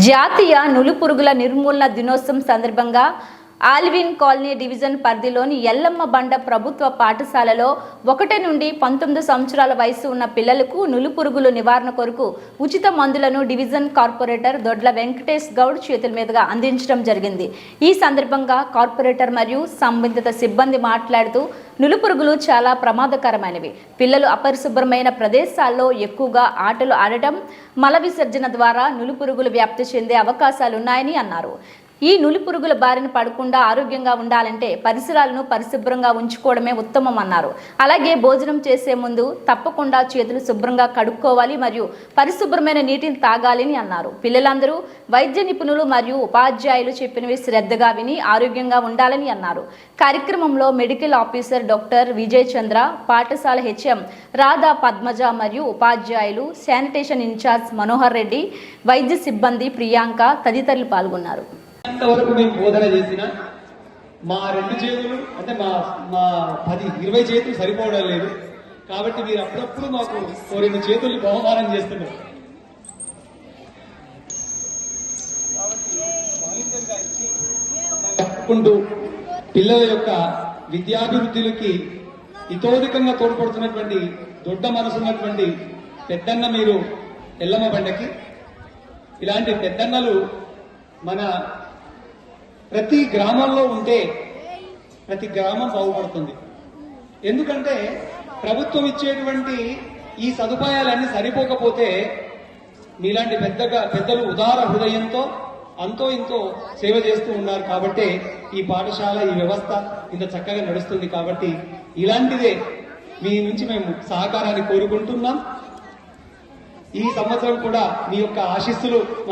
జాతీయ నులిపురుగుల నిర్మూలన దినోత్సవం సందర్భంగా ఆల్విన్ కాలనీ డివిజన్ పరిధిలోని ఎల్లమ్మ బండ ప్రభుత్వ పాఠశాలలో ఒకటి నుండి పంతొమ్మిది సంవత్సరాల వయసు ఉన్న పిల్లలకు నులుపురుగులు నివారణ కొరకు ఉచిత మందులను డివిజన్ కార్పొరేటర్ దొడ్ల వెంకటేష్ గౌడ్ చేతుల మీదుగా అందించడం జరిగింది. ఈ సందర్భంగా కార్పొరేటర్ మరియు సంబంధిత సిబ్బంది మాట్లాడుతూ నులుపురుగులు చాలా ప్రమాదకరమైనవి. పిల్లలు అపరిశుభ్రమైన ప్రదేశాల్లో ఎక్కువగా ఆటలు ఆడటం మల విసర్జన ద్వారా నులుపురుగులు వ్యాప్తి చెందే అవకాశాలున్నాయని అన్నారు. ఈ నులి పురుగుల బారిన పడకుండా ఆరోగ్యంగా ఉండాలంటే పరిసరాలను పరిశుభ్రంగా ఉంచుకోవడమే ఉత్తమం అన్నారు. అలాగే భోజనం చేసే ముందు తప్పకుండా చేతులు శుభ్రంగా కడుక్కోవాలి మరియు పరిశుభ్రమైన నీటిని తాగాలని అన్నారు. పిల్లలందరూ వైద్య నిపుణులు మరియు ఉపాధ్యాయులు చెప్పినవి శ్రద్ధగా విని ఆరోగ్యంగా ఉండాలని అన్నారు. కార్యక్రమంలో medical officer doctor Vijay Chandra పాఠశాల హెచ్ఎం రాధా పద్మజ మరియు ఉపాధ్యాయులు శానిటేషన్ ఇన్ఛార్జ్ మనోహర్ రెడ్డి వైద్య సిబ్బంది ప్రియాంక తదితరులు పాల్గొన్నారు. ఎంతవరకు మేము బోధన చేసిన మా రెండు చేతులు అంటే మా మా పది ఇరవై చేతులు సరిపోవడం లేదు. కాబట్టి మీరు అప్పుడప్పుడు మాకు ఓ రెండు చేతులు బహుమానం చేస్తున్నారు. చెప్పుకుంటూ పిల్లల యొక్క విద్యాభివృద్ధులకి ఇతోధికంగా తోడ్పడుతున్నటువంటి దొడ్డ మనసున్నటువంటి పెద్దన్న మీరు ఎల్లమ్మ బండకి. ఇలాంటి పెద్దన్నలు మన ప్రతి గ్రామంలో ఉంటే ప్రతి గ్రామం బాగుపడుతుంది. ఎందుకంటే ప్రభుత్వం ఇచ్చేటువంటి ఈ సదుపాయాలన్నీ సరిపోకపోతే మీలాంటి పెద్దగా పెద్దలు ఉదార హృదయంతో అంతో ఇంతో సేవ చేస్తూ ఉన్నారు కాబట్టి ఈ పాఠశాల ఈ వ్యవస్థ ఇంత చక్కగా నడుస్తుంది కాబట్టి ఇలాంటిదే మీ నుంచి మేము సహకారాన్ని కోరుకుంటున్నాం. ఈ సంవత్సరం కూడా మీ యొక్క ఆశీస్సులు